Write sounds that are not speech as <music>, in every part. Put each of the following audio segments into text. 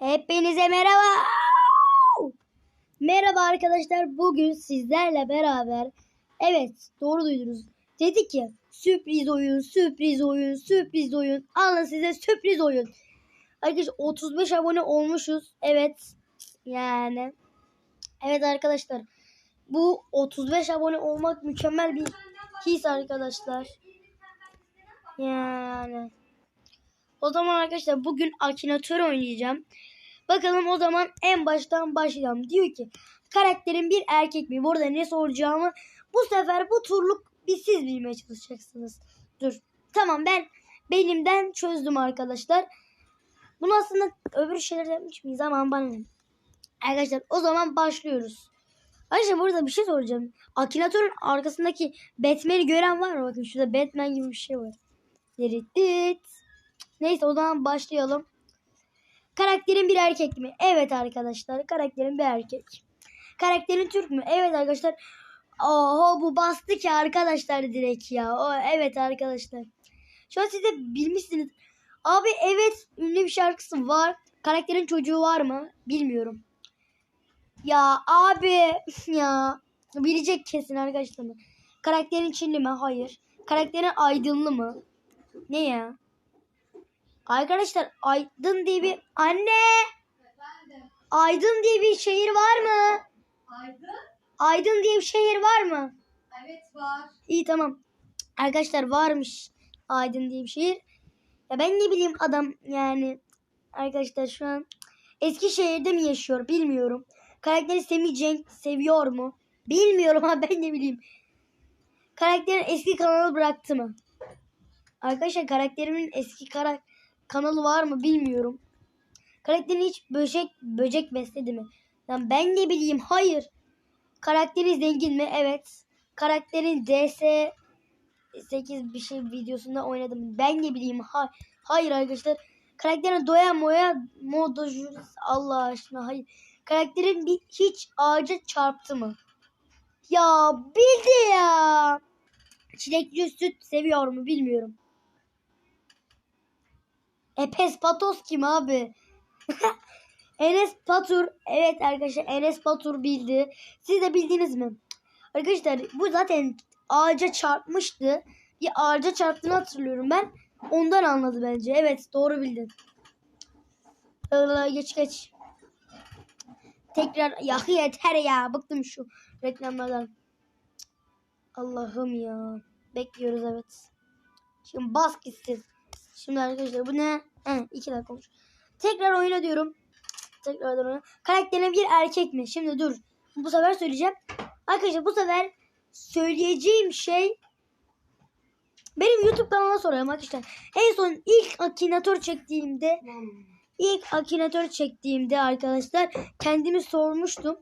Hepinize merhaba. Merhaba arkadaşlar. Bugün sizlerle beraber evet doğru duydunuz. Dedik ya sürpriz oyun, sürpriz oyun, sürpriz oyun. Alın size sürpriz oyun. Arkadaşlar 35 abone olmuşuz. Evet. Yani. Evet arkadaşlar. Bu 35 abone olmak mükemmel bir his arkadaşlar. Yani. O zaman arkadaşlar bugün Akinator oynayacağım. Bakalım o zaman en baştan başlayalım. Diyor ki karakterin bir erkek mi? Burada ne soracağımı bu sefer bu turluk bir siz bilmeye çalışacaksınız. Dur. Tamam ben benimden çözdüm arkadaşlar. Bunu aslında öbür şeyler yapmış mıyız ama bana? Arkadaşlar o zaman başlıyoruz. Arkadaşlar burada bir şey soracağım. Akinator'un arkasındaki Batman'i gören var mı? Bakın şurada Batman gibi bir şey var. Dirit. Neyse o zaman başlayalım. Karakterin bir erkek mi? Evet arkadaşlar. Karakterin bir erkek. Karakterin Türk mü? Evet arkadaşlar. Oho bu bastı ki arkadaşlar direkt ya. O, evet arkadaşlar. Şu an siz de bilmişsiniz. Abi evet ünlü bir şarkısı var. Karakterin çocuğu var mı? Bilmiyorum. Ya abi <laughs> ya. Bilecek kesin arkadaşlar. Karakterin Çinli mi? Hayır. Karakterin Aydınlı mı? Ne ya? Arkadaşlar Aydın diye bir anne Efendim, Aydın diye bir şehir var mı? Aydın? Aydın diye bir şehir var mı? Evet var. İyi tamam. Arkadaşlar varmış Aydın diye bir şehir. Ya ben ne bileyim adam yani arkadaşlar şu an Eskişehir'de mi yaşıyor bilmiyorum. Karakteri Semih Cenk seviyor mu? Bilmiyorum <laughs> ha ben ne bileyim. Karakterin eski kanalı bıraktı mı? Arkadaşlar karakterimin eski kara kanalı var mı bilmiyorum. Karakterin hiç böcek böcek besledi mi? Lan ben ne bileyim hayır. Karakteri zengin mi? Evet. Karakterin DS 8 bir şey videosunda oynadım. Ben ne bileyim. Ha hayır arkadaşlar. Karakterin doya moya moda Allah aşkına hayır. Karakterin bir hiç ağaca çarptı mı? Ya bildi ya. Çilekli süt seviyor mu bilmiyorum. Epes Patos kim abi? <laughs> Enes Batur. Evet arkadaşlar Enes Batur bildi. Siz de bildiniz mi? Arkadaşlar bu zaten ağaca çarpmıştı. Bir ağaca çarptığını hatırlıyorum ben. Ondan anladı bence. Evet doğru bildin. Ee, Geç geç. Tekrar ya yeter ya. Bıktım şu reklamlardan. Allah'ım ya. Bekliyoruz evet. Şimdi bas gitsin. Şimdi arkadaşlar bu ne? He, iki dakika olmuş. Tekrar oyna diyorum. Tekrardan oyna. Karakterin bir erkek mi? Şimdi dur. Bu sefer söyleyeceğim. Arkadaşlar bu sefer söyleyeceğim şey benim YouTube kanalıma sorarım arkadaşlar. En son ilk Akinator çektiğimde ilk Akinator çektiğimde arkadaşlar kendimi sormuştum.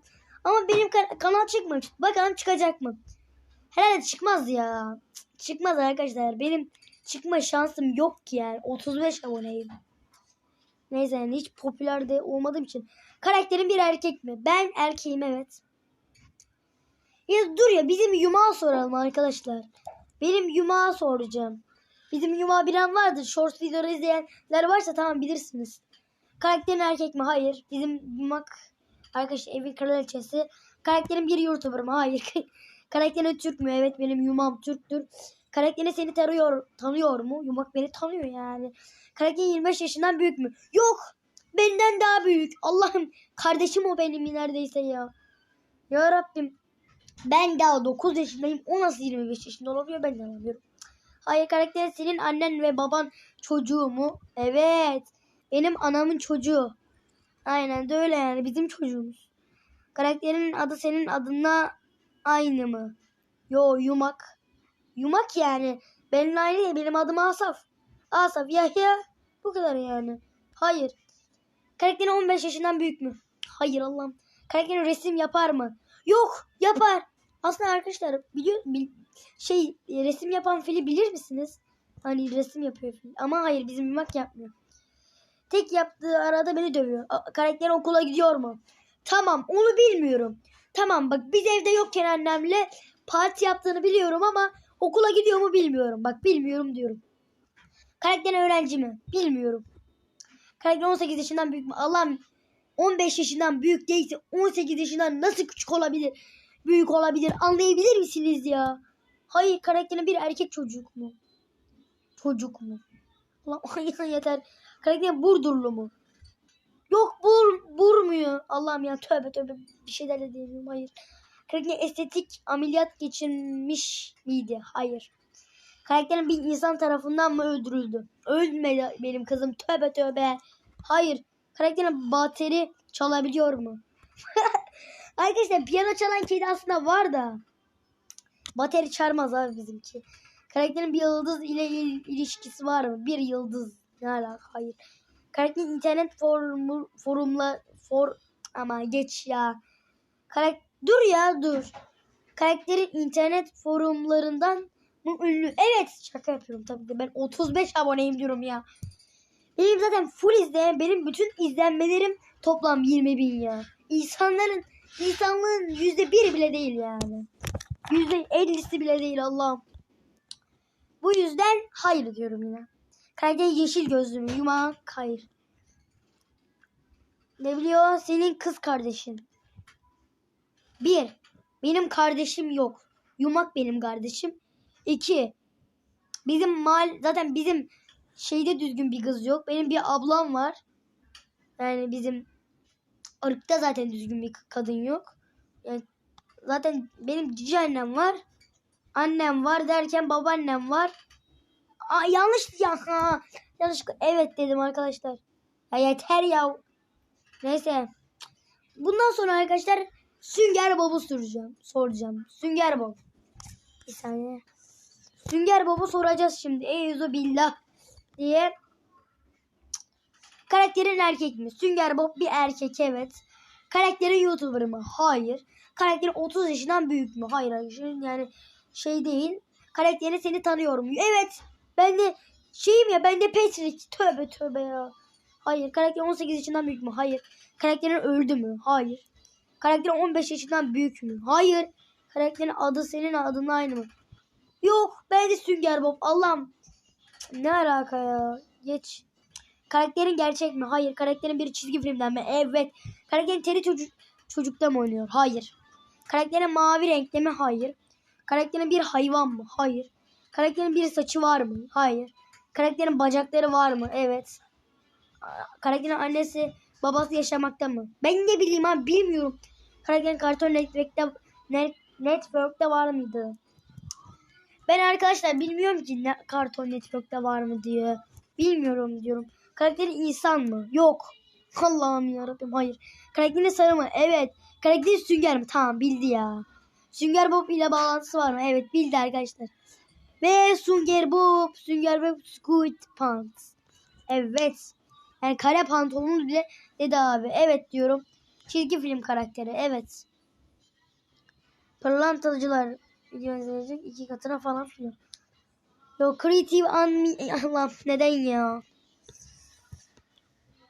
Ama benim kan- kanal çıkmamış. Bakalım çıkacak mı? Herhalde çıkmaz ya. Çıkmaz arkadaşlar. Benim çıkma şansım yok ki yani. 35 aboneyim. Neyse yani hiç popüler de olmadığım için. Karakterin bir erkek mi? Ben erkeğim evet. Ya dur ya bizim yumağı soralım arkadaşlar. Benim yumağı soracağım. Bizim yumağı bilen vardır. Short videoları izleyenler varsa tamam bilirsiniz. Karakterin erkek mi? Hayır. Bizim yumak arkadaş evin kraliçesi. Karakterin bir youtuber mı? Hayır. <laughs> Karakterin Türk mü? Evet benim yumağım Türktür. Karakterin seni tanıyor, tanıyor mu? Yumak beni tanıyor yani. Karakterin 25 yaşından büyük mü? Yok. Benden daha büyük. Allah'ım kardeşim o benim neredeyse ya. Ya Rabbim. Ben daha 9 yaşındayım. O nasıl 25 yaşında olabiliyor ben de anlamıyorum. Hayır karakterin senin annen ve baban çocuğu mu? Evet. Benim anamın çocuğu. Aynen de öyle yani bizim çocuğumuz. Karakterinin adı senin adına aynı mı? Yo yumak. Yumak yani. Aynı değil. Benim adım Asaf. Asaf Yahya. Bu kadar yani. Hayır. Karakterin 15 yaşından büyük mü? Hayır Allah'ım. Karakterin resim yapar mı? Yok yapar. Aslında arkadaşlar biliyor bil, şey e, resim yapan fili bilir misiniz? Hani resim yapıyor fil. Ama hayır bizim yumak yapmıyor. Tek yaptığı arada beni dövüyor. Karakterin okula gidiyor mu? Tamam onu bilmiyorum. Tamam bak biz evde yokken annemle parti yaptığını biliyorum ama okula gidiyor mu bilmiyorum. Bak bilmiyorum diyorum. Karakterin öğrenci mi? Bilmiyorum. Karakter 18 yaşından büyük mü? Allah'ım 15 yaşından büyük değilse 18 yaşından nasıl küçük olabilir? Büyük olabilir. Anlayabilir misiniz ya? Hayır karakterin bir erkek çocuk mu? Çocuk mu? <laughs> Hayır yeter. Karakterin Burdurlu mu? Yok bur, burmuyor. Allah'ım ya tövbe tövbe bir şeyler de diyemiyorum. Hayır. Karakterin estetik ameliyat geçirmiş miydi? Hayır. Karakterin bir insan tarafından mı öldürüldü? Ölmedi benim kızım. Tövbe tövbe. Hayır. Karakterin bateri çalabiliyor mu? <laughs> Arkadaşlar piyano çalan kedi aslında var da. Bateri çarmaz abi bizimki. Karakterin bir yıldız ile il- ilişkisi var mı? Bir yıldız. Ne alaka? Hayır. Karakterin internet forumu, forumla for ama geç ya. Karak dur ya dur. Karakterin internet forumlarından mı ünlü? Evet şaka yapıyorum tabii de ben 35 aboneyim diyorum ya. Benim zaten full izleyen benim bütün izlenmelerim toplam 20 bin ya. İnsanların insanlığın yüzde bir bile değil yani. Yüzde ellisi bile değil Allah'ım. Bu yüzden hayır diyorum yine. Karakter yeşil gözlü mü? Hayır. Ne biliyor? Senin kız kardeşin. Bir. Benim kardeşim yok. Yumak benim kardeşim. İki. Bizim mal zaten bizim şeyde düzgün bir kız yok. Benim bir ablam var. Yani bizim ırkta zaten düzgün bir kadın yok. Yani zaten benim cici annem var. Annem var derken babaannem var. Aa, yanlış ya. Ha. Yanlış. Evet dedim arkadaşlar. Ya yeter ya. Neyse. Bundan sonra arkadaşlar Sünger Bob'u soracağım. Soracağım. Sünger Bob. Bir saniye. Sünger Bob'u soracağız şimdi. Eyüzü billah diye. Karakterin erkek mi? Sünger Bob bir erkek evet. Karakterin YouTuber mı? Hayır. Karakterin 30 yaşından büyük mü? Hayır arkadaşlar. Yani şey değil. Karakterini seni tanıyorum. Evet. Ben de şeyim ya ben de Patrick. Tövbe tövbe ya. Hayır. Karakterin 18 yaşından büyük mü? Hayır. Karakterin öldü mü? Hayır. Karakterin 15 yaşından büyük mü? Hayır. Karakterin adı senin adın aynı mı? Yok. Ben de Sünger Bob. Allah'ım. Ne alaka ya? Geç. Karakterin gerçek mi? Hayır. Karakterin bir çizgi filmden mi? Evet. Karakterin teri çocuk çocukta mı oynuyor? Hayır. Karakterin mavi renkte mi? Hayır. Karakterin bir hayvan mı? Hayır. Karakterin bir saçı var mı? Hayır. Karakterin bacakları var mı? Evet. Karakterin annesi babası yaşamakta mı? Ben ne bileyim abi bilmiyorum. Karakterin Cartoon Network'te, net, Network'te var mıydı? Ben arkadaşlar bilmiyorum ki ne, Cartoon Network'te var mı diyor. Bilmiyorum diyorum. Karakterin insan mı? Yok. <laughs> Allah'ım yarabbim hayır. Karakterin sarı mı? Evet. Karakterin sünger mi? Tamam bildi ya. Sünger Bob ile bağlantısı var mı? Evet bildi arkadaşlar. Ve Sünger Bob, Sünger Bob Squid Pants. Evet. Yani kare pantolonu bile dedi abi. Evet diyorum. Çizgi film karakteri. Evet. Pırlantacılar video izleyecek iki katına falan filan. Yo creative an <laughs> Allah neden ya?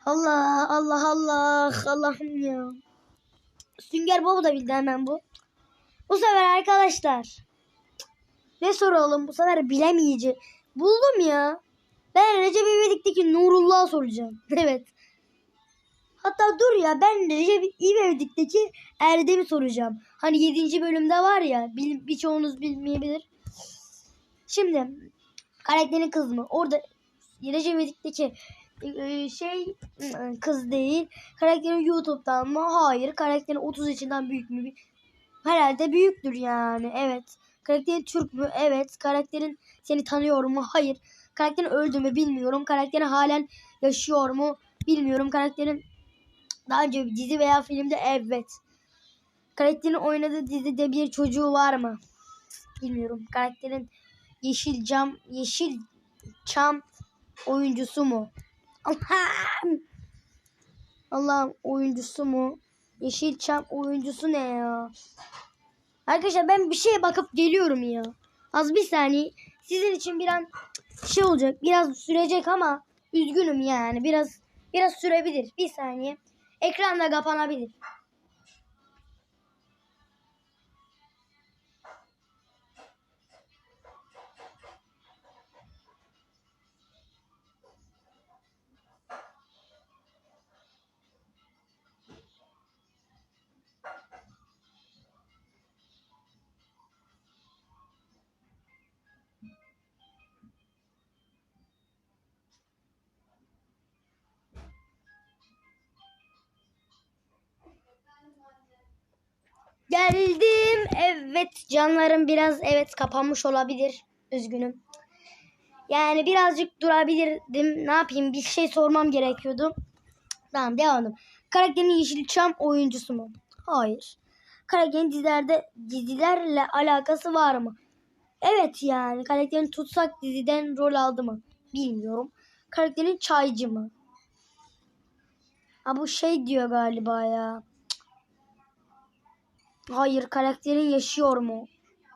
Allah Allah Allah Allah'ım ya. Sünger Bob'u da bildi hemen bu. Bu sefer arkadaşlar. Ne soralım bu sefer bilemeyeceğim. Buldum ya. Ben Recep İvedik'teki Nurullah'a soracağım. <laughs> evet. Hatta dur ya ben Recep İvedik'teki Erdem'i soracağım. Hani 7. bölümde var ya bil, birçoğunuz bilmeyebilir. Şimdi karakterin kız mı? Orada Recep İvedik'teki e, şey kız değil. Karakterin YouTube'dan mı? Hayır. Karakterin 30 yaşından büyük mü? Herhalde büyüktür yani. Evet. Karakterin Türk mü? Evet. Karakterin seni tanıyor mu? Hayır. Karakterin öldü mü? Bilmiyorum. Karakterin halen yaşıyor mu? Bilmiyorum. Karakterin daha önce bir dizi veya filmde evet. Karakterin oynadığı dizide bir çocuğu var mı? Bilmiyorum. Karakterin yeşil cam, yeşil çam oyuncusu mu? Allah'ım. Allah'ım oyuncusu mu? Yeşilçam oyuncusu ne ya? Arkadaşlar ben bir şeye bakıp geliyorum ya. Az bir saniye. Sizin için bir an şey olacak. Biraz sürecek ama üzgünüm yani. Biraz biraz sürebilir. Bir saniye. Ekran da kapanabilir. Geldim. Evet canlarım biraz evet kapanmış olabilir. Üzgünüm. Yani birazcık durabilirdim. Ne yapayım bir şey sormam gerekiyordu. Tamam devam. Karakterin Yeşilçam oyuncusu mu? Hayır. Karakterin dizilerde dizilerle alakası var mı? Evet yani karakterin tutsak diziden rol aldı mı? Bilmiyorum. Karakterin çaycı mı? Ha bu şey diyor galiba ya. Hayır karakterin yaşıyor mu?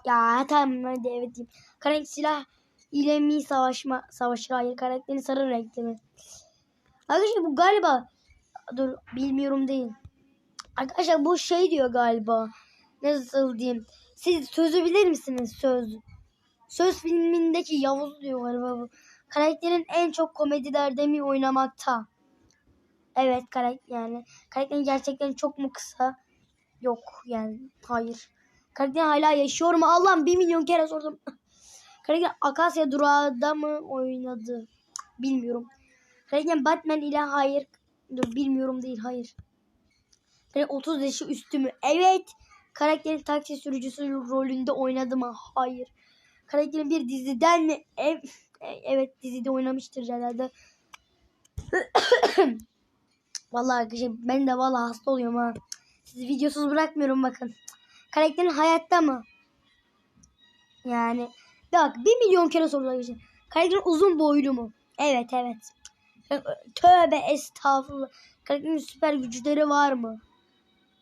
Ya tamam hadi evet diyeyim. Karakter silah ile mi savaşma savaşır? Hayır karakterin sarı renkli mi? Arkadaşlar bu galiba dur bilmiyorum değil. Arkadaşlar bu şey diyor galiba. Nasıl diyeyim? Siz sözü bilir misiniz? Söz. Söz filmindeki Yavuz diyor galiba bu. Karakterin en çok komedilerde mi oynamakta? Evet karakter yani. Karakterin gerçekten çok mu kısa? Yok yani hayır. Karakter hala yaşıyor mu? Allah'ım bir milyon kere sordum. Karakter Akasya Durağı'da mı oynadı? Bilmiyorum. Karakter Batman ile hayır. Dur bilmiyorum değil hayır. Karakter 30 yaşı üstü mü? Evet. Karakterin taksi sürücüsü rolünde oynadı mı? Hayır. Karakterin bir diziden mi? Ev, evet dizide oynamıştır herhalde. <coughs> vallahi arkadaşlar ben de vallahi hasta oluyorum ha. Sizi videosuz bırakmıyorum bakın. Karakterin hayatta mı? Yani bak bir milyon kere sorular geçin. Karakterin uzun boylu mu? Evet evet. Tövbe estağfurullah. Karakterin süper güçleri var mı?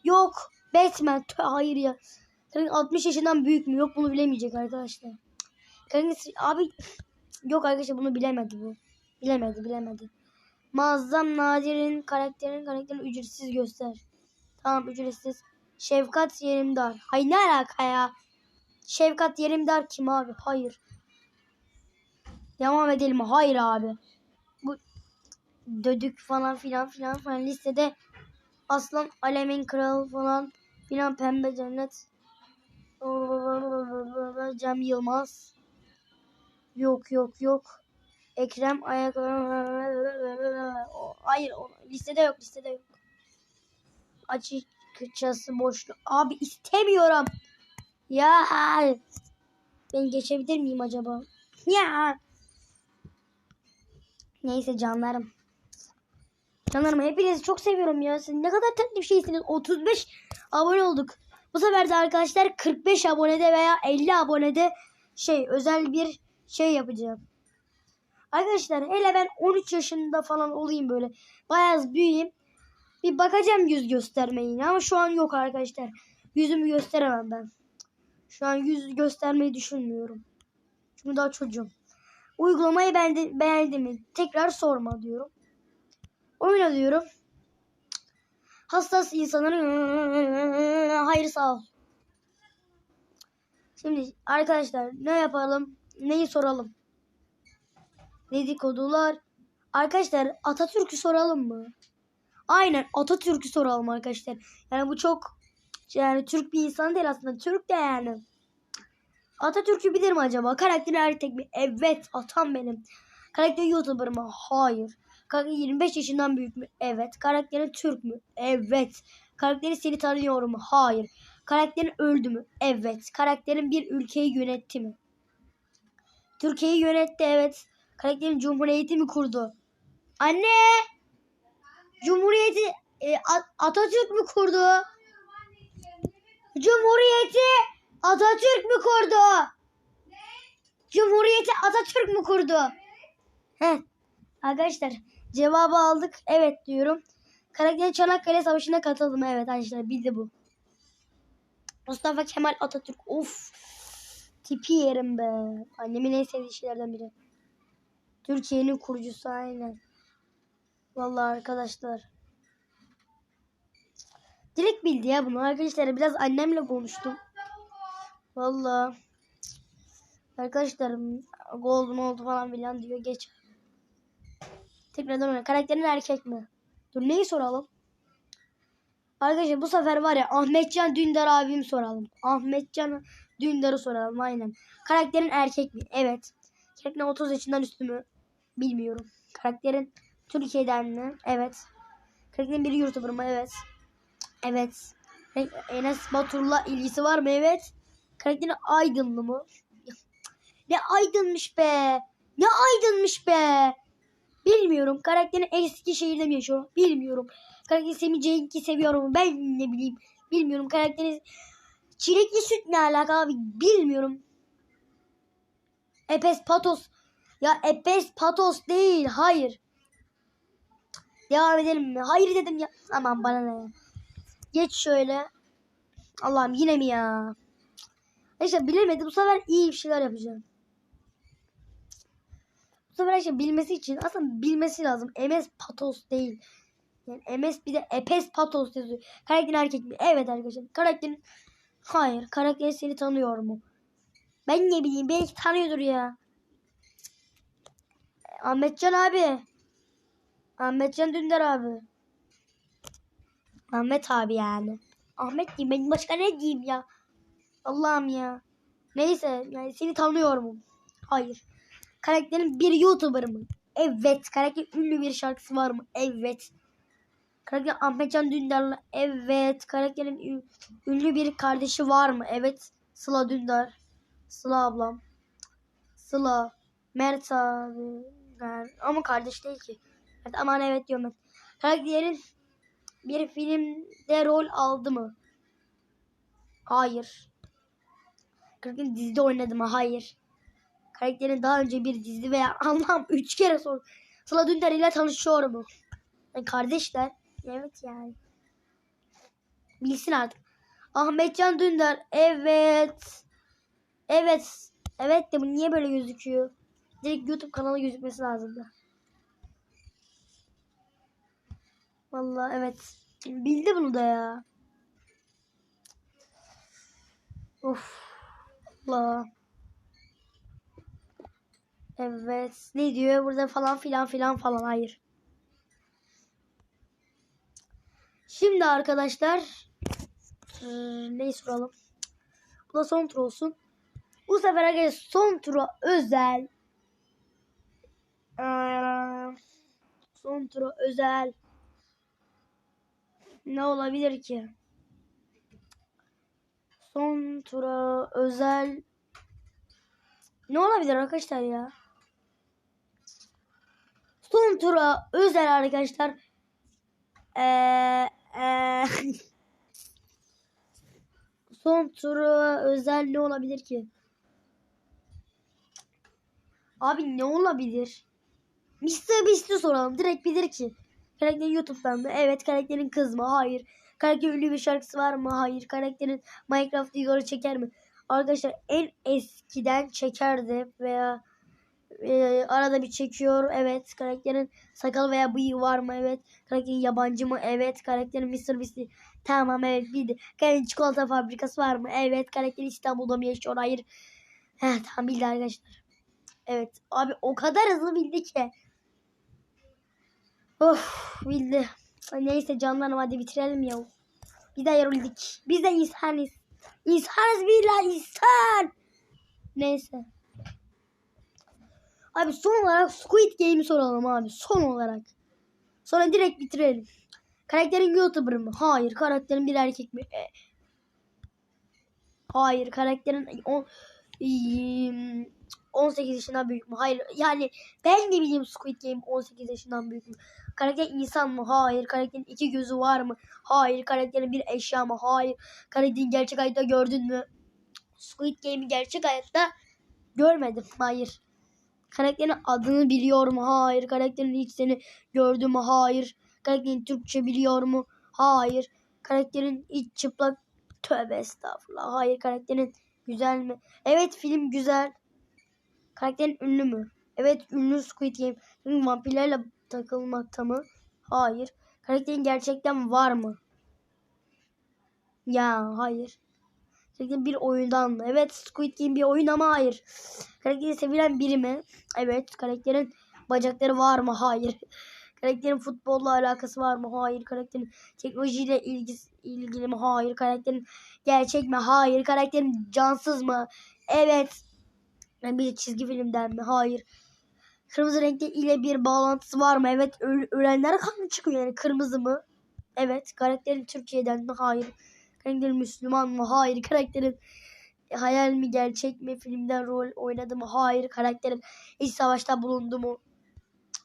Yok. Batman. Tö hayır ya. Karakterin 60 yaşından büyük mü? Yok bunu bilemeyecek arkadaşlar. Karakterin abi yok arkadaşlar bunu bilemedi bu. Bilemedi bilemedi. Muazzam Nadir'in karakterin karakterini ücretsiz göster. Tamam ücretsiz. Şefkat Yerimdar. Hay ne alaka ya? Şefkat Yerimdar kim abi? Hayır. Devam edelim. Hayır abi. Bu dödük falan filan filan falan listede Aslan Alemin Kralı falan filan Pembe Cennet Cem Yılmaz Yok yok yok Ekrem Ayak Hayır listede yok listede yok Açıkçası boşlu Abi istemiyorum Ya Ben geçebilir miyim acaba Ya Neyse canlarım Canlarım hepinizi çok seviyorum ya. Siz ne kadar tatlı bir şeysiniz. 35 abone olduk. Bu sefer de arkadaşlar 45 abonede veya 50 abonede şey özel bir şey yapacağım. Arkadaşlar hele ben 13 yaşında falan olayım böyle. Bayağı büyüyeyim. Bir bakacağım yüz göstermeyi yine ama şu an yok arkadaşlar. Yüzümü gösteremem ben. Şu an yüz göstermeyi düşünmüyorum. Çünkü daha çocuğum. Uygulamayı beğendi, beğendi mi? Tekrar sorma diyorum. Oyna diyorum. Hassas insanların hayır sağ ol. Şimdi arkadaşlar ne yapalım? Neyi soralım? Dedikodular. Arkadaşlar Atatürk'ü soralım mı? Aynen Atatürk'ü soralım arkadaşlar. Yani bu çok yani Türk bir insan değil aslında. Türk de yani. Atatürk'ü bilir mi acaba? Karakteri erkek mi? Evet atam benim. Karakteri YouTuber mı? Hayır. Karakter 25 yaşından büyük mü? Evet. Karakterin Türk mü? Evet. Karakteri seni tanıyor mu? Hayır. Karakterin öldü mü? Evet. Karakterin bir ülkeyi yönetti mi? Türkiye'yi yönetti evet. Karakterin cumhuriyeti mi kurdu? Anne! Cumhuriyeti e, Atatürk mü kurdu? Cumhuriyeti Atatürk mü kurdu? Cumhuriyeti Atatürk mü kurdu? Heh. Arkadaşlar cevabı aldık. Evet diyorum. Karakterin Çanakkale Savaşı'na katıldım. Evet arkadaşlar bildi bu. Mustafa Kemal Atatürk. Of. Tipi yerim be. Annemin en sevdiği şeylerden biri. Türkiye'nin kurucusu aynen. Vallahi arkadaşlar. Direkt bildi ya bunu. Arkadaşlar biraz annemle konuştum. Vallahi. Arkadaşlar golden oldu falan filan diyor. Geç. Tekrardan oyna. Karakterin erkek mi? Dur neyi soralım? Arkadaşlar bu sefer var ya Ahmetcan Dündar abim soralım. Ahmetcan Dündar'ı soralım aynen. Karakterin erkek mi? Evet. Karakterin 30 yaşından üstü mü? Bilmiyorum. Karakterin Türkiye'den mi? Evet. Karakterin biri YouTuber mı? Evet. Evet. Enes Batur'la ilgisi var mı? Evet. Karakterin aydınlı mı? Ne aydınmış be. Ne aydınmış be. Bilmiyorum. Karakterin Eskişehir'de mi yaşıyor? Bilmiyorum. Karakteri Semih Cenk'i seviyorum. Ben ne bileyim. Bilmiyorum. Karakterin çilekli süt ne alaka abi? Bilmiyorum. Epes Patos. Ya Epes Patos değil. Hayır. Devam edelim mi? Hayır dedim ya. Aman bana ne. Geç şöyle. Allah'ım yine mi ya? Neyse bilemedim. Bu sefer iyi bir şeyler yapacağım. Bu sefer işte bilmesi için aslında bilmesi lazım. MS Patos değil. Yani MS bir de Epes Patos yazıyor. Karakterin erkek mi? Evet arkadaşlar. Karakterin Hayır. Karakter seni tanıyor mu? Ben ne bileyim. Belki tanıyordur ya. Ahmetcan abi. Ahmetcan Dündar abi. Ahmet abi yani. Ahmet diyeyim ben başka ne diyeyim ya. Allah'ım ya. Neyse yani seni tanıyor mu? Hayır. Karakterin bir YouTuber mı? Evet. Karakter ünlü bir şarkısı var mı? Evet. Karakter Ahmetcan Dündar'la evet. Karakterin ün- ünlü bir kardeşi var mı? Evet. Sıla Dündar. Sıla ablam. Sıla. Mert abi. Yani, ama kardeş değil ki. Evet, aman evet diyorum ben. Karakterin bir filmde rol aldı mı? Hayır. Karakterin dizide oynadı mı? Hayır. Karakterin daha önce bir dizi veya <laughs> Allah'ım üç kere sor. Sıla Dündar ile tanışıyor mu? Yani kardeşler. Evet yani. Bilsin artık. Ahmetcan Dündar. Evet. Evet. Evet de bu niye böyle gözüküyor? Direkt YouTube kanalı gözükmesi lazımdı. Vallahi evet. Bildi bunu da ya. Of. Allah. Evet. Ne diyor burada falan filan filan falan. Hayır. Şimdi arkadaşlar neyi soralım? Bu da son tur olsun. Bu sefer arkadaşlar son tura özel son tura özel ne olabilir ki? Son tura özel ne olabilir arkadaşlar ya? Son tura özel arkadaşlar. Eee eee, <laughs> son tura özel ne olabilir ki? Abi ne olabilir? Mr. Beast'i soralım. Direkt bilir ki. Karakterin YouTube'dan mı? Evet. Karakterin kız mı? Hayır. Karakterin ünlü bir şarkısı var mı? Hayır. Karakterin Minecraft videoları çeker mi? Arkadaşlar en eskiden çekerdi veya e, arada bir çekiyor. Evet. Karakterin sakal veya bıyığı var mı? Evet. Karakterin yabancı mı? Evet. Karakterin Mr. Beast'i Tamam evet bildi. Karakterin çikolata fabrikası var mı? Evet. Karakterin İstanbul'da mı yaşıyor? Hayır. Heh, tamam bildi arkadaşlar. Evet. Abi o kadar hızlı bildi ki. Of bildi. Neyse canlarım hadi bitirelim ya. Biz de yorulduk. Biz de insanız. İnsanız billah insan. Neyse. Abi son olarak Squid Game'i soralım abi. Son olarak. Sonra direkt bitirelim. Karakterin YouTuber mı? Hayır. Karakterin bir erkek mi? E, Hayır. Karakterin on, iyim, 18 yaşından büyük mü? Hayır. Yani ben de bileyim Squid Game 18 yaşından büyük mü? Karakter insan mı? Hayır. Karakterin iki gözü var mı? Hayır. Karakterin bir eşya mı? Hayır. Karakterin gerçek hayatta gördün mü? Squid Game'i gerçek hayatta görmedim. Hayır. Karakterin adını biliyor mu? Hayır. Karakterin hiç seni gördü mü? Hayır. Karakterin Türkçe biliyor mu? Hayır. Karakterin hiç çıplak tövbe estağfurullah. Hayır. Karakterin güzel mi? Evet film güzel. Karakterin ünlü mü? Evet ünlü Squid Game. Çünkü vampirlerle takılmakta mı? Hayır. Karakterin gerçekten var mı? Ya hayır. Karakterin bir oyundan mı? Evet Squid Game bir oyun ama hayır. Karakterin sevilen biri mi? Evet. Karakterin bacakları var mı? Hayır. Karakterin futbolla alakası var mı? Hayır. Karakterin teknolojiyle ilgisi, ilgili mi? Hayır. Karakterin gerçek mi? Hayır. Karakterin cansız mı? Evet. Yani bir çizgi filmden mi? Hayır. Kırmızı renkte ile bir bağlantısı var mı? Evet. Öl- ölenler kan çıkıyor yani. Kırmızı mı? Evet. Karakterin Türkiye'den mi? Hayır. Karakterin Müslüman mı? Hayır. <laughs> Karakterin hayal mi gerçek mi? Filmden rol oynadı mı? Hayır. Karakterin iç savaşta bulundu mu?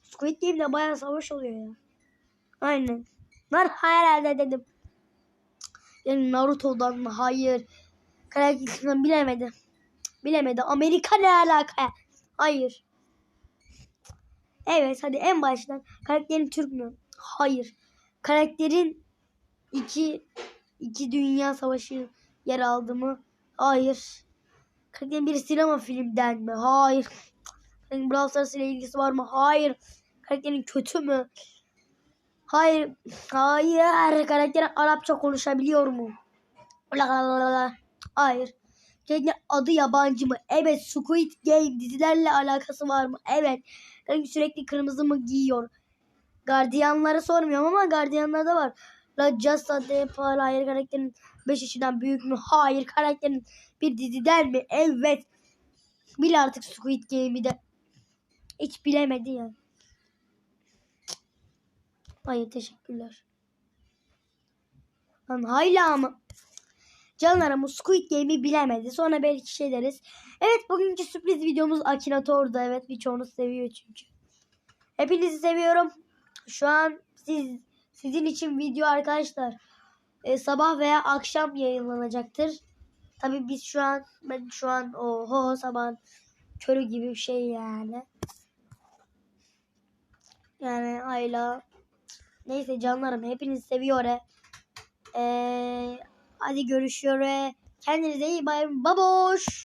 Squid Game'de bayağı savaş oluyor ya. Aynen. Var herhalde dedim. Yani Naruto'dan mı? Hayır. Karakterinden bilemedi. Bilemedi. Amerika ne alaka? Hayır. Evet hadi en baştan. Karakterin Türk mü? Hayır. Karakterin iki iki dünya savaşı yer aldı mı? Hayır. Karakterin bir sinema filmden mi? Hayır. Karakterin Brawl Stars ile ilgisi var mı? Hayır. Karakterin kötü mü? Hayır. Hayır. Karakter Arapça konuşabiliyor mu? Hayır. Karakterin adı yabancı mı? Evet. Squid Game dizilerle alakası var mı? Evet. Karakter sürekli kırmızı mı giyiyor? Gardiyanları sormuyorum ama gardiyanlarda var. La Casa de Papel hayır karakterin 5 yaşından büyük mü? Hayır karakterin bir diziden mi? Evet. Bil artık Squid Game'i de. Hiç bilemedi ya. Hayır teşekkürler. Lan hala mı? Canlarım Squid Game'i bilemedi. Sonra belki şey deriz. Evet bugünkü sürpriz videomuz Akinator'da. Evet birçoğunuz seviyor çünkü. Hepinizi seviyorum. Şu an siz sizin için video arkadaşlar e, sabah veya akşam yayınlanacaktır. Tabii biz şu an ben şu an oho sabah körü gibi bir şey yani. Yani Ayla neyse canlarım hepinizi seviyor. e. Hadi görüşüyor. Kendinize iyi bakın. Baboş.